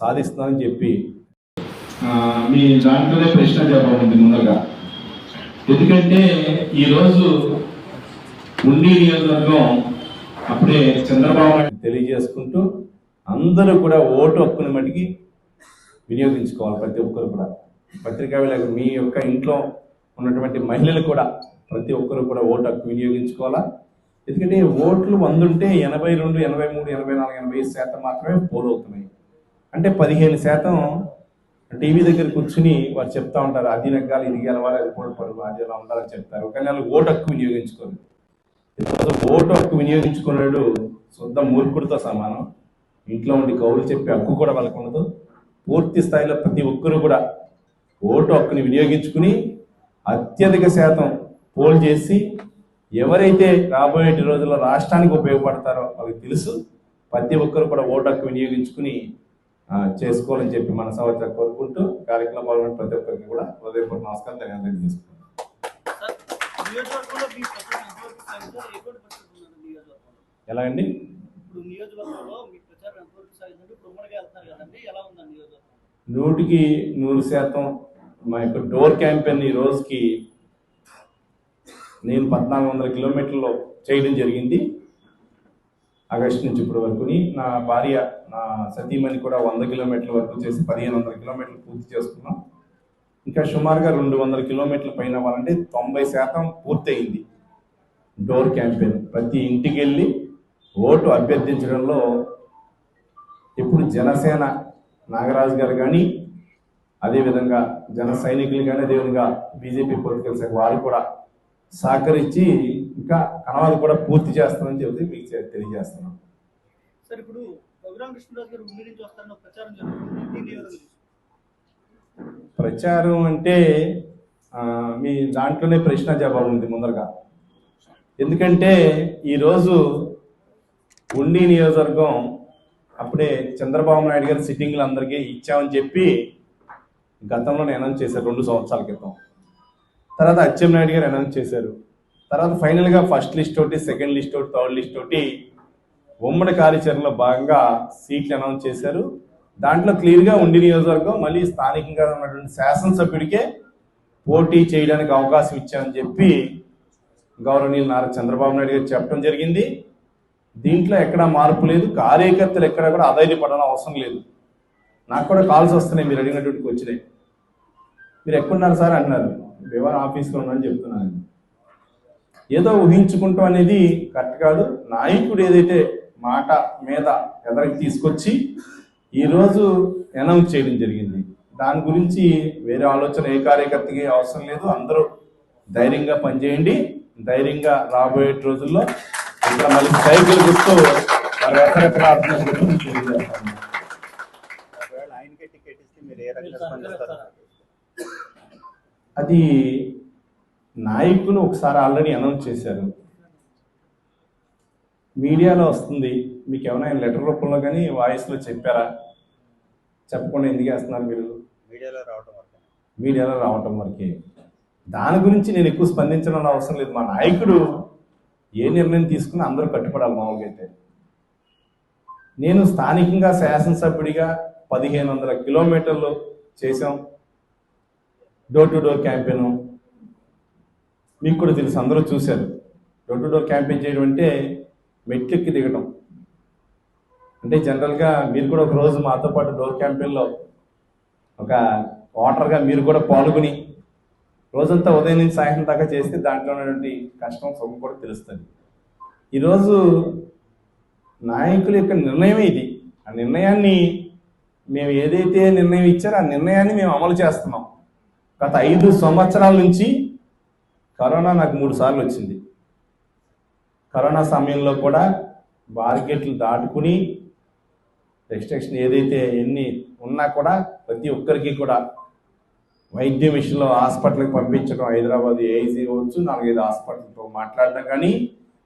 సాధిస్తున్నానని చెప్పి. మీ దాంట్లోనే ప్రశ్న జవాబు ఉంది ముందుగా. ఎందుకంటే ఈరోజు ఉండి నియోజకవర్గం అప్పుడే చంద్రబాబు నాయుడు తెలియజేసుకుంటూ అందరూ కూడా ఓటు హక్కుని మటుకి వినియోగించుకోవాలి ప్రతి ఒక్కరు కూడా. పత్రికా విలేకరు మీ యొక్క ఇంట్లో ఉన్నటువంటి మహిళలు కూడా ప్రతి ఒక్కరు కూడా ఓటు హక్కు వినియోగించుకోవాలా? ఎందుకంటే ఓట్లు వంద ఉంటే ఎనభై రెండు ఎనభై మూడు ఎనభై నాలుగు ఎనభై శాతం మాత్రమే పోల్ అవుతున్నాయి అంటే పదిహేను శాతం టీవీ దగ్గర కూర్చుని వారు చెప్తా ఉంటారు అది నెగ్గాలి ఇది గెలవాలి అది కూడా పరుగు అది ఎలా ఉండాలని చెప్తారు. కానీ వాళ్ళు ఓటు హక్కు వినియోగించుకోరు. ఈరోజు ఓటు హక్కు వినియోగించుకున్నాడు శుద్ధ మూర్ఖుడితో సమానం. ఇంట్లో ఉండి కౌలు చెప్పే హక్కు కూడా వాళ్ళకు ఉండదు. పూర్తి స్థాయిలో ప్రతి ఒక్కరు కూడా ఓటు హక్కుని వినియోగించుకుని అత్యధిక శాతం పోల్ చేసి ఎవరైతే రాబోయే రోజుల్లో రాష్ట్రానికి ఉపయోగపడతారో వాళ్ళకి తెలుసు ప్రతి ఒక్కరు కూడా ఓటు హక్కు వినియోగించుకుని చేసుకోవాలని చెప్పి మన సంవత్సరం కోరుకుంటూ కార్యక్రమం పాల్గొన్న ప్రతి ఒక్కరికి కూడా హృదయపూర్వక నమస్కారం ధన్యవాదాలు చేసుకుంటాం నియోజకవర్గంలో ఎలా అండి? నూటికి నూరు శాతం మా యొక్క డోర్ క్యాంపెయిన్ ఈ రోజుకి నేను పద్నాలుగు వందల కిలోమీటర్లు చేయడం జరిగింది. ఆగస్టు నుంచి ఇప్పటి వరకుని నా భార్య నా సతీమణి కూడా వంద కిలోమీటర్ల వరకు చేసి పదిహేను వందల కిలోమీటర్లు పూర్తి చేసుకున్నాం. ఇంకా సుమారుగా రెండు వందల కిలోమీటర్ల పైన వాళ్ళంటే తొంభై శాతం పూర్తయింది. Door campaign. ప్రతి ఇంటికి వెళ్ళి ఓటు అభ్యర్థించడంలో ఇప్పుడు జనసేన నాగరాజు గారు కానీ అదేవిధంగా జన సైనికులు కానీ అదేవిధంగా బీజేపీ పొలిటికల్ శాఖ వారు కూడా సహకరించి ఇంకా కణవాలు కూడా పూర్తి చేస్తామని చెప్పి మీకు తె- తెలియజేస్తున్నాం. సార్ ఇప్పుడు రఘురామ కృష్ణరాజు గారు ఉండి నుంచి వస్తారన్న ప్రచారం జరుగుతుంది. ప్రచారం అంటే మీ దాంట్లోనే ప్రశ్న జవాబు ఉంది ముందరగా. ఎందుకంటే ఈరోజు ఉండి నియోజకవర్గం అప్పుడే చంద్రబాబు నాయుడు గారి సిట్టింగ్లు అందరికీ ఇచ్చామని చెప్పి గతంలోనే అనౌన్స్ చేశారు రెండు సంవత్సరాల క్రితం. తర్వాత అచ్చెం నాయుడు గారు అనౌన్స్ చేశారు. తర్వాత ఫైనల్గా ఫస్ట్ లిస్ట్ ఒకటి సెకండ్ లిస్ట్ ఒకటి థర్డ్ లిస్ట్ ఒకటి ఉమ్మడి కార్యాచరణలో భాగంగా సీట్లు అనౌన్స్ చేశారు. దాంట్లో క్లియర్గా ఉండి నియోజకవర్గం మళ్ళీ స్థానికంగా ఉన్నటువంటి శాసనసభ్యుడికే పోటీ చేయడానికి అవకాశం ఇచ్చామని చెప్పి గౌరవనీయులు నారా చంద్రబాబు నాయుడు గారు చెప్పడం జరిగింది. దీంట్లో ఎక్కడా మార్పు లేదు. కార్యకర్తలు ఎక్కడ కూడా అధైర్యపడడం అవసరం లేదు. నాకు కూడా కాల్స్ వస్తున్నాయి. మీరు అడిగినటువంటి వచ్చినాయి మీరు ఎక్కడున్నారు సార్ అన్నారు వివర ఆఫీస్లో ఉన్నారని చెప్తున్నాను. ఏదో ఊహించుకుంటాం అనేది కరెక్ట్ కాదు. నాయకుడు ఏదైతే మాట మీద ఎదరికి తీసుకొచ్చి ఈరోజు అనౌన్స్ చేయడం జరిగింది. దాని గురించి వేరే ఆలోచన ఏ కార్యకర్తకి అవసరం లేదు. అందరూ ధైర్యంగా పనిచేయండి. ధైర్యంగా రాబోయే రోజుల్లో ఇక్కడ మళ్ళీ సైకిల్ గుర్తు మరి అది నాయకులు ఒకసారి ఆల్రెడీ అనౌన్స్ చేశారు. మీడియాలో వస్తుంది. మీకు ఏమైనా లెటర్ రూపంలో కానీ వాయిస్లో చెప్పారా? చెప్పకుండా ఎందుకు వేస్తున్నారు మీరు? మీడియాలో రావడం వరకు. మీడియాలో రావటం వరకే. దాని గురించి నేను ఎక్కువ స్పందించడం అవసరం లేదు. మా నాయకుడు ఏ నిర్ణయం తీసుకుని అందరూ కట్టుపడాలి మామూలుగా అయితే. నేను స్థానికంగా శాసనసభ్యుడిగా పదిహేను వందల కిలోమీటర్లు చేసాం డోర్ టు డోర్ క్యాంపెయిన్ మీకు కూడా తెలుసు అందరూ చూశారు. డోర్ టు డోర్ క్యాంపెయిన్ చేయడం అంటే మెట్లెక్కి దిగటం. అంటే జనరల్గా మీరు కూడా ఒక రోజు మాతో పాటు డోర్ క్యాంపెయిన్లో ఒక ఓటర్గా మీరు కూడా పాల్గొని రోజంతా ఉదయం నుంచి సాయంత్రం దాకా చేస్తే దాంట్లో ఉన్నటువంటి కష్టం సుఖం కూడా తెలుస్తుంది. ఈరోజు నాయకుల యొక్క నిర్ణయం ఇది. ఆ నిర్ణయాన్ని మేము ఏదైతే నిర్ణయం ఇచ్చారో ఆ నిర్ణయాన్ని మేము అమలు చేస్తున్నాం. గత ఐదు సంవత్సరాల నుంచి కరోనా నాకు మూడు సార్లు వచ్చింది. కరోనా సమయంలో కూడా బార్గెట్లు దాటుకుని రెస్ట్రిక్షన్ ఏదైతే ఎన్ని ఉన్నా కూడా ప్రతి ఒక్కరికి కూడా వైద్యం విషయంలో హాస్పిటల్కి పంపించడం హైదరాబాద్ ఏఐసీ కావచ్చు నాలుగైదు హాస్పిటల్తో మాట్లాడడం కానీ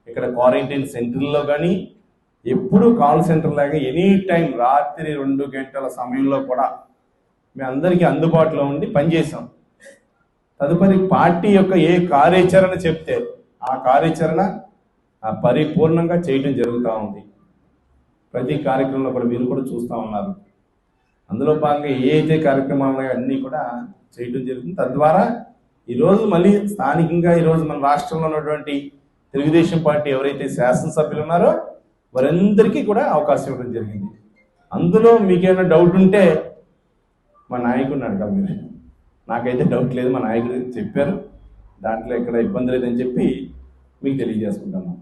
ఇక్కడ క్వారంటైన్ సెంటర్లో కానీ ఎప్పుడు కాల్ సెంటర్ లాగా ఎనీ టైం రాత్రి రెండు గంటల సమయంలో కూడా మేము అందరికీ అందుబాటులో ఉండి పనిచేసాం తదుపరి పార్టీ యొక్క ఏ కార్యాచరణ చెప్తే ఆ కార్యాచరణ పరిపూర్ణంగా చేయడం జరుగుతూ ఉంది. ప్రతి కార్యక్రమంలో కూడా మీరు కూడా చూస్తూ ఉన్నారు. అందులో భాగంగా ఏ అయితే కార్యక్రమాలు అన్నీ కూడా చేయడం జరుగుతుంది. తద్వారా ఈరోజు మళ్ళీ స్థానికంగా ఈరోజు మన రాష్ట్రంలో ఉన్నటువంటి తెలుగుదేశం పార్టీ ఎవరైతే శాసనసభ్యులు ఉన్నారో వారందరికీ కూడా అవకాశం ఇవ్వడం జరిగింది. అందులో మీకేమైనా డౌట్ ఉంటే మా నాయకుడిని అడగాలి మీరు. నాకైతే డౌట్ లేదు మా నాయకుడు చెప్పారు. దాంట్లో ఇక్కడ ఇబ్బంది లేదని చెప్పి మీకు తెలియజేసుకుంటాను.